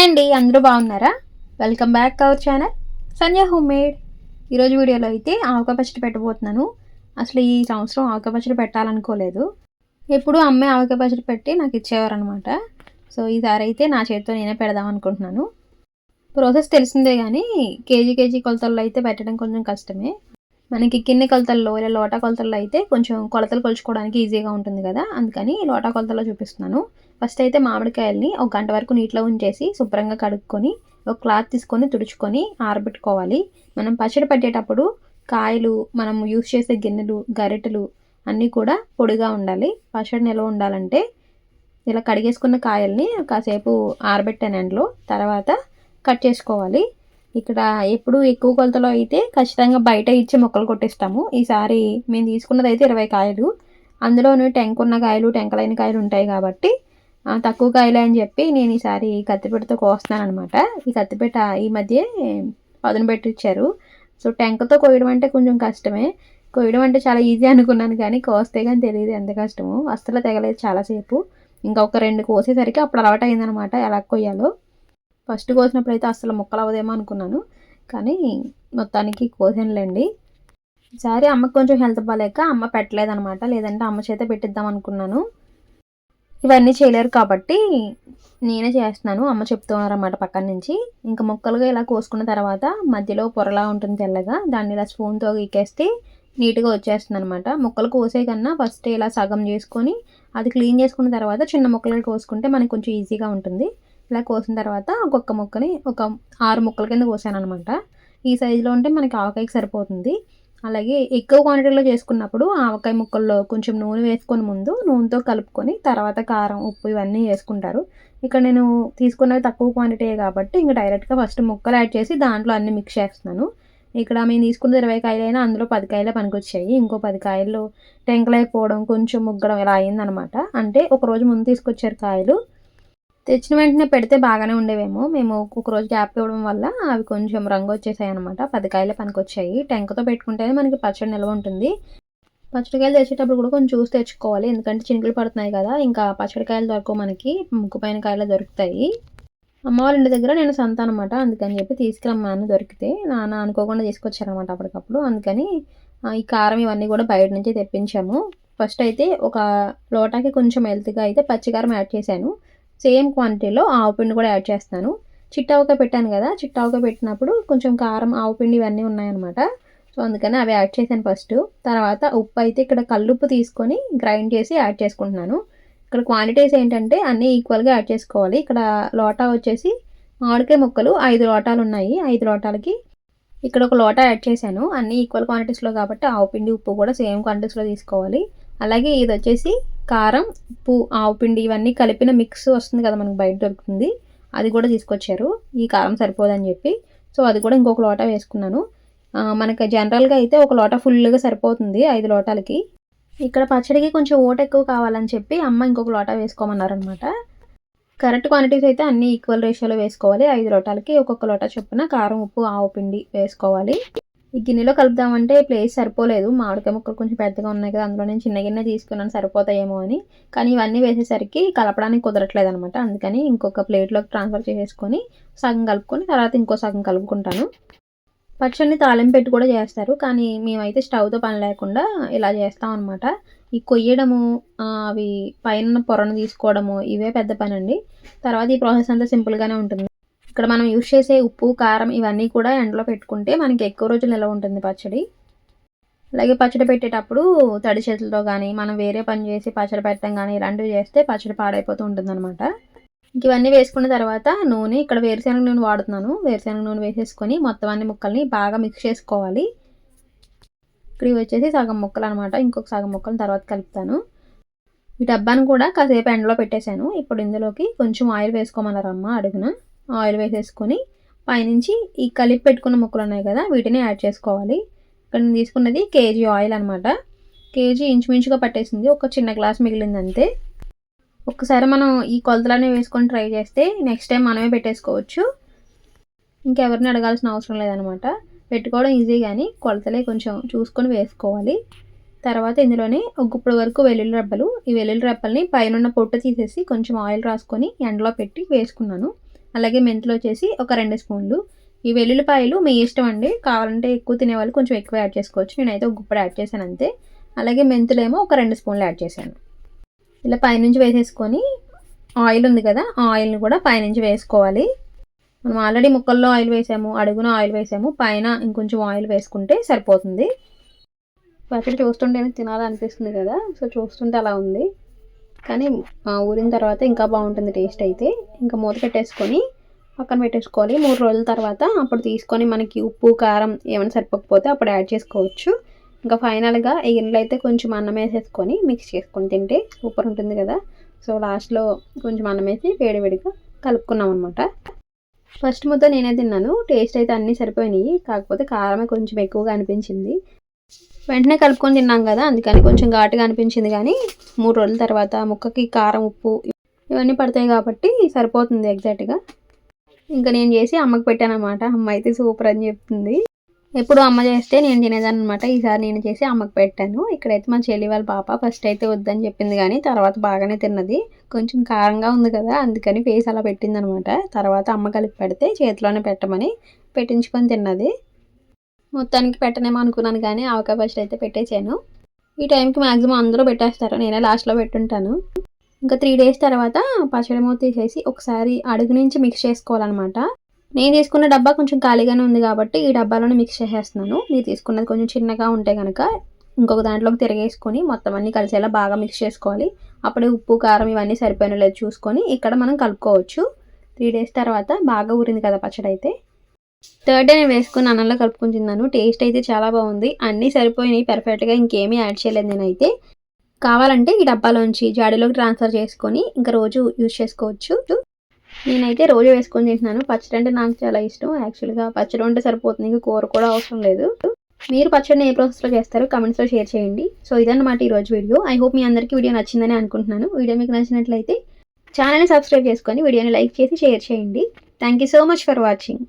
Hi అండి అందరూ బాగున్నారా? Welcome back our channel Sanjay home made ఈరోజు వీడియోలో అయితే ఆవకాయ పచ్చడి పెట్టబోతున్నాను. అసలు ఈ సంవత్సరం ఆవకాయ పచ్చడి పెట్టాలనుకోలేదు. ఎప్పుడు అమ్మే ఆవకాయ పచ్చడి పెట్టి నాకు ఇచ్చేవారనమాట సో ఈసారి అయితే నా చేతితో నేనే పెడదాం అనుకుంటున్నాను. ప్రాసెస్ తెలిసిందే కానీ కేజీ కేజీ కొలతల్లో అయితే పెట్టడం కొంచెం కష్టమే. మనకి కింద కొలతల్లో ఇలా లోటా కొలతల్లో అయితే కొంచెం కొలతలు కొలుచుకోవడానికి ఈజీగా ఉంటుంది కదా. అందుకని లోటా కొలతల్లో చూపిస్తున్నాను. ఫస్ట్ అయితే మామిడికాయల్ని ఒక గంట వరకు నీటిలో ఉంచేసి శుభ్రంగా కడుక్కొని ఒక క్లాత్ తీసుకొని తుడుచుకొని ఆరబెట్టుకోవాలి. మనం పచ్చడి పట్టేటప్పుడు కాయలు మనం యూస్ చేసే గిన్నెలు గరిటెలు అన్నీ కూడా పొడిగా ఉండాలి. పచ్చడి నిల్వ ఉండాలంటే ఇలా కడిగేసుకున్న కాయల్ని కాసేపు ఆరబెట్టాను ఎండలో తర్వాత కట్ చేసుకోవాలి. ఇక్కడ ఎప్పుడు ఎక్కువ కొలతలో అయితే ఖచ్చితంగా బయట ఇచ్చి మొక్కలు కొట్టిస్తాము. ఈసారి మేము తీసుకున్నది అయితే ఇరవై కాయలు. అందులోనూ టెంకున్న కాయలు టెంకలైన కాయలు ఉంటాయి కాబట్టి తక్కువ కాయలే అని చెప్పి నేను ఈసారి కత్తిపీటతో కోస్తున్నాను అనమాట ఈ కత్తిపీట ఈ మధ్య పదును పెట్టి ఇచ్చారు సో టెంకతో కోయడం అంటే కొంచెం కష్టమే. కోయడం అంటే చాలా ఈజీ అనుకున్నాను కానీ కోస్తే కానీ తెలియదు ఎంత కష్టమో. అస్సలు తెగలేదు చాలాసేపు ఇంకా ఒక రెండు కోసేసరికి అప్పుడు అలవాటు అయిందనమాట ఎలా కొయ్యాలో. ఫస్ట్ కోసినప్పుడు అయితే అసలు ముక్కలు అవ్వదేమో అనుకున్నాను. కానీ మొత్తానికి కోసానులేండి. ఈసారి అమ్మకి కొంచెం హెల్త్ బాగాలేక అమ్మ పెట్టలేదనమాట. లేదంటే అమ్మ చేత పెట్టిద్దాం అనుకున్నాను. ఇవన్నీ చేయలేరు కాబట్టి నేనే చేస్తున్నాను. అమ్మ చెప్తున్నారన్నమాట పక్కన నుంచి. ఇంకా ముక్కలుగా ఇలా కోసుకున్న తర్వాత మధ్యలో పొరలా ఉంటుంది తెల్లగా. దాన్ని ఇలా స్పూన్తో గీకేస్తే నీట్గా వచ్చేస్తుంది అనమాట ముక్కలు కోసే కన్నా ఫస్ట్ ఇలా సగం చేసుకొని అది క్లీన్ చేసుకున్న తర్వాత చిన్న ముక్కలుగా కోసుకుంటే మనకు కొంచెం ఈజీగా ఉంటుంది. ఇలా కోసిన తర్వాత ఒక్కొక్క ముక్కని ఒక ఆరు ముక్కల కింద కోసాను అనమాట ఈ సైజులో ఉంటే మనకి ఆవకాయకి సరిపోతుంది. అలాగే ఎక్కువ క్వాంటిటీలో చేసుకున్నప్పుడు ఆవకాయ ముక్కల్లో కొంచెం నూనె వేసుకొని ముందు నూనెతో కలుపుకొని తర్వాత కారం ఉప్పు ఇవన్నీ వేసుకుంటారు. ఇక్కడ నేను తీసుకున్నవి తక్కువ క్వాంటిటీ కాబట్టి ఇంకా డైరెక్ట్గా ఫస్ట్ ముక్కలు యాడ్ చేసి దాంట్లో అన్ని మిక్స్ చేస్తున్నాను. ఇక్కడ మేము తీసుకున్న ఇరవై కాయలైనా అందులో పది కాయలే పనికొచ్చాయి. ఇంకో పది కాయలు టెంకలైపోవడం కొంచెం ముగ్గడం ఇలా అయిందనమాట అంటే ఒక రోజు ముందు తీసుకొచ్చారు కాయలు. తెచ్చిన వెంటనే పెడితే బాగానే ఉండేవేమో. మేము ఒక రోజు గ్యాప్ ఇవ్వడం వల్ల అవి కొంచెం రంగు వచ్చేసాయి అనమాట పది కాయలే పనికొచ్చాయి. టెంకతో పెట్టుకుంటేనే మనకి పచ్చడి నిల్వ ఉంటుంది. పచ్చడికాయలు తెచ్చేటప్పుడు కూడా కొంచెం చూసి తెచ్చుకోవాలి. ఎందుకంటే చినుకులు పడుతున్నాయి కదా. ఇంకా పచ్చడికాయలు దొరకవు మనకి. ముగ్గుపైన కాయలు దొరుకుతాయి. అమ్మ వాళ్ళ ఇంటి దగ్గర నేను సంత అనమాట అందుకని చెప్పి తీసుకురమ్మాను దొరికితే నాన్న అనుకోకుండా తీసుకొచ్చారనమాట అప్పటికప్పుడు. అందుకని ఈ కారం ఇవన్నీ కూడా బయట నుంచి తెప్పించాము. ఫస్ట్ అయితే ఒక లోటాకి కొంచెం హెల్త్గా అయితే పచ్చికారం యాడ్ చేశాను. సేమ్ క్వాంటిటీలో ఆవు పిండి కూడా యాడ్ చేస్తాను. చిట్టావుక పెట్టాను కదా చిట్టావుక పెట్టినప్పుడు కొంచెం కారం ఆవు పిండి ఇవన్నీ ఉన్నాయన్నమాట. సో అందుకని అవి యాడ్ చేశాను ఫస్ట్. తర్వాత ఉప్పు అయితే ఇక్కడ కల్లుప్పు తీసుకొని గ్రైండ్ చేసి యాడ్ చేసుకుంటున్నాను. ఇక్కడ క్వాంటిటీస్ ఏంటంటే అన్నీ ఈక్వల్గా యాడ్ చేసుకోవాలి. ఇక్కడ లోటా వచ్చేసి మామిడికాయ ముక్కలు ఐదు లోటాలు ఉన్నాయి. ఐదు లోటాలకి ఇక్కడ ఒక లోటా యాడ్ చేశాను. అన్నీ ఈక్వల్ క్వాంటిటీస్లో కాబట్టి ఆవు పిండి ఉప్పు కూడా సేమ్ క్వాంటిటీస్లో తీసుకోవాలి. అలాగే ఇది వచ్చేసి కారం ఉప్పు ఆవు పిండి ఇవన్నీ కలిపిన మిక్స్ వస్తుంది కదా మనకు బయట దొరుకుతుంది. అది కూడా తీసుకొచ్చారు. ఈ కారం సరిపోదని చెప్పి. సో అది కూడా ఇంకొక లోట వేసుకున్నాను. మనకి జనరల్గా అయితే ఒక లోట ఫుల్గా సరిపోతుంది ఐదు లోటాలకి. ఇక్కడ పచ్చడికి కొంచెం ఓట ఎక్కువ కావాలని చెప్పి అమ్మ ఇంకొక లోట వేసుకోమన్నారనమాట కరెక్ట్ క్వాంటిటీస్ అయితే అన్ని ఈక్వల్ రేషియోలో వేసుకోవాలి. ఐదు లోటాలకి ఒక్కొక్క లోట చొప్పున కారం ఉప్పు ఆవు పిండి వేసుకోవాలి. ఈ గిన్నెలో కలుపుదామంటే ప్లేస్ సరిపోలేదు. మామిడికాయ ముక్కలు కొంచెం పెద్దగా ఉన్నాయి కదా అందులో నేను చిన్న గిన్నె తీసుకున్నాను సరిపోతాయేమో అని. కానీ ఇవన్నీ వేసేసరికి కలపడానికి కుదరట్లేదు అనమాట అందుకని ఇంకొక ప్లేట్లోకి ట్రాన్స్ఫర్ చేసేసుకొని సగం కలుపుకొని తర్వాత ఇంకో సగం కలుపుకుంటాను. పచ్చడిని తాళింపు పెట్టి కూడా చేస్తారు. కానీ మేమైతే స్టవ్తో పని లేకుండా ఇలా చేస్తాం అనమాట ఈ కొయ్యడము అవి పైన పొరను తీసుకోవడము ఇవే పెద్ద పని అండి తర్వాత ఈ ప్రాసెస్ అంతా సింపుల్గానే ఉంటుంది. ఇక్కడ మనం యూజ్ చేసే ఉప్పు కారం ఇవన్నీ కూడా ఎండలో పెట్టుకుంటే మనకి ఎక్కువ రోజులు నిల్వ ఉంటుంది పచ్చడి. అలాగే పచ్చడి పెట్టేటప్పుడు తడి చేతులతో కానీ మనం వేరే పని చేసి పచ్చడి పెట్టడం కానీ ఇలాంటివి చేస్తే పచ్చడి పాడైపోతూ ఉంటుంది అనమాట ఇవన్నీ వేసుకున్న తర్వాత నూనె ఇక్కడ వేరుశనగ నూనె వాడుతున్నాను. వేరుశనగ నూనె వేసేసుకొని మొత్తం అన్ని ముక్కల్ని బాగా మిక్స్ చేసుకోవాలి. ఇక్కడ ఇవి వచ్చేసి సగం ముక్కలు అనమాట ఇంకొక సగం ముక్కలు తర్వాత కలుపుతాను. ఈ డబ్బాను కూడా కాసేపు ఎండలో పెట్టేశాను. ఇప్పుడు ఇందులోకి కొంచెం ఆయిల్ వేసుకోమన్నారమ్మ అడుగున. ఆయిల్ వేసేసుకొని పైనుంచి ఈ కలిపి పెట్టుకున్న ముక్కలు ఉన్నాయి కదా వీటిని యాడ్ చేసుకోవాలి. ఇక్కడ నేను తీసుకున్నది కేజీ ఆయిల్ అనమాట కేజీ ఇంచుమించుగా పట్టేసింది. ఒక చిన్న గ్లాస్ మిగిలింది అంతే. ఒకసారి మనం ఈ కొలతలనే వేసుకొని ట్రై చేస్తే నెక్స్ట్ టైం మనమే పెట్టేసుకోవచ్చు. ఇంకెవరిని అడగాల్సిన అవసరం లేదనమాట పెట్టుకోవడం ఈజీ కానీ కొలతలే కొంచెం చూసుకొని వేసుకోవాలి. తర్వాత ఇందులోనే ఒక వరకు వెల్లుల్లి రెబ్బలు. ఈ వెల్లుల్లి రెబ్బల్ని పైన పొట్టు తీసేసి కొంచెం ఆయిల్ రాసుకొని ఎండలో పెట్టి వేసుకున్నాను. అలాగే మెంతులు వచ్చేసి ఒక రెండు స్పూన్లు. ఈ వెల్లుల్లిపాయలు మీ ఇష్టం అండి. కావాలంటే ఎక్కువ తినేవాళ్ళు కొంచెం ఎక్కువ యాడ్ చేసుకోవచ్చు. నేనైతే ఒక గుప్పడు యాడ్ చేశాను అంతే. అలాగే మెంతులేమో ఒక రెండు స్పూన్లు యాడ్ చేశాను. ఇలా పైనుంచి వేసేసుకొని ఆయిల్ ఉంది కదా ఆ ఆయిల్ని కూడా పైనుంచి వేసుకోవాలి. మనం ఆల్రెడీ ముక్కల్లో ఆయిల్ వేసాము అడుగున ఆయిల్ వేసాము పైన ఇంకొంచెం ఆయిల్ వేసుకుంటే సరిపోతుంది. పచ్చడి చూస్తుంటేనే తినాలనిపిస్తుంది కదా సో చూస్తుంటే అలా ఉంది. కానీ ఊరిన తర్వాత ఇంకా బాగుంటుంది టేస్ట్ అయితే. ఇంకా మూత పెట్టేసుకొని పక్కన పెట్టేసుకోవాలి. మూడు రోజుల తర్వాత అప్పుడు తీసుకొని మనకి ఉప్పు కారం ఏమైనా సరిపోకపోతే అప్పుడు యాడ్ చేసుకోవచ్చు. ఇంకా ఫైనల్గా ఈ అయితే కొంచెం అన్నం వేసేసుకొని మిక్స్ చేసుకొని తింటే సూపర్ ఉంటుంది కదా. సో లాస్ట్లో కొంచెం అన్నం వేసి వేడివేడిగా కలుపుకున్నాం అనమాట ఫస్ట్ ముద్ద నేనే తిన్నాను. టేస్ట్ అయితే అన్నీ సరిపోయినాయి. కాకపోతే కారమే కొంచెం ఎక్కువగా అనిపించింది. వెంటనే కలుపుకొని తిన్నాం కదా అందుకని కొంచెం ఘాటుగా అనిపించింది కానీ మూడు రోజుల తర్వాత ముక్కకి కారం ఉప్పు ఇవన్నీ పడతాయి కాబట్టి సరిపోతుంది ఎగ్జాక్ట్గా ఇంకా నేను చేసి అమ్మకి పెట్టాను అనమాట అమ్మ అయితే సూపర్ అని చెప్తుంది. ఎప్పుడు అమ్మ చేస్తే నేను తినేదాన్ని అనమాట ఈసారి నేను చేసి అమ్మకి పెట్టాను. ఇక్కడైతే మా చెల్లి వాళ్ళ పాప ఫస్ట్ అయితే వద్దని చెప్పింది కానీ తర్వాత బాగానే తిన్నది. కొంచెం కారంగా ఉంది కదా అందుకని ఫేస్ అలా పెట్టింది అనమాట తర్వాత అమ్మ కలిపి పెడితే చేతిలోనే పెట్టమని పెట్టించుకొని తిన్నది. మొత్తానికి పెట్టనేమో అనుకున్నాను కానీ ఆవకాయ పచ్చడి అయితే పెట్టేసాను ఈ టైంకి మ్యాక్సిమం అందరూ పెట్టేస్తారు. నేనే లాస్ట్లో పెట్టుంటాను. ఇంకా త్రీ డేస్ తర్వాత పచ్చడి మూత తీసేసి ఒకసారి అడుగు నుంచి మిక్స్ చేసుకోవాలన్నమాట. నేను తీసుకున్న డబ్బా కొంచెం ఖాళీగానే ఉంది కాబట్టి ఈ డబ్బాలోనే మిక్స్ చేసేస్తున్నాను. మీరు తీసుకున్నది కొంచెం చిన్నగా ఉంటే కనుక ఇంకొక దాంట్లోకి తిరగేసుకొని మొత్తం అన్నీ కలిసేలా బాగా మిక్స్ చేసుకోవాలి. అప్పుడే ఉప్పు కారం ఇవన్నీ సరిపోయిన లేదు చూసుకొని ఇక్కడ మనం కలుపుకోవచ్చు. త్రీ డేస్ తర్వాత బాగా ఊరింది కదా పచ్చడి అయితే. థర్డ్ డే నేను వేసుకుని అన్నంలో కలుపుకుని తిన్నాను. టేస్ట్ అయితే చాలా బాగుంది. అన్నీ సరిపోయినాయి. పర్ఫెక్ట్గా ఇంకేమీ యాడ్ చేయలేదు నేనైతే. కావాలంటే ఈ డబ్బాలోంచి జాడీలోకి ట్రాన్స్ఫర్ చేసుకొని ఇంకా రోజు యూజ్ చేసుకోవచ్చు. నేనైతే రోజు వేసుకొని తింటున్నాను. పచ్చడి అంటే నాకు చాలా ఇష్టం. యాక్చువల్గా పచ్చడి ఉంటే సరిపోతుంది. ఇంకా కూర కూడా అవసరం లేదు. మీరు పచ్చడిని ఏ ప్రాసెస్లో చేస్తారో కమెంట్స్లో షేర్ చేయండి. సో ఇదన్నమాట ఈరోజు వీడియో ఐ హోప్ మీ అందరికీ వీడియో నచ్చిందని అనుకుంటున్నాను. వీడియో మీకు నచ్చినట్లయితే ఛానల్ని సబ్స్క్రైబ్ చేసుకొని వీడియోని లైక్ చేసి షేర్ చేయండి. Thank you so much for watching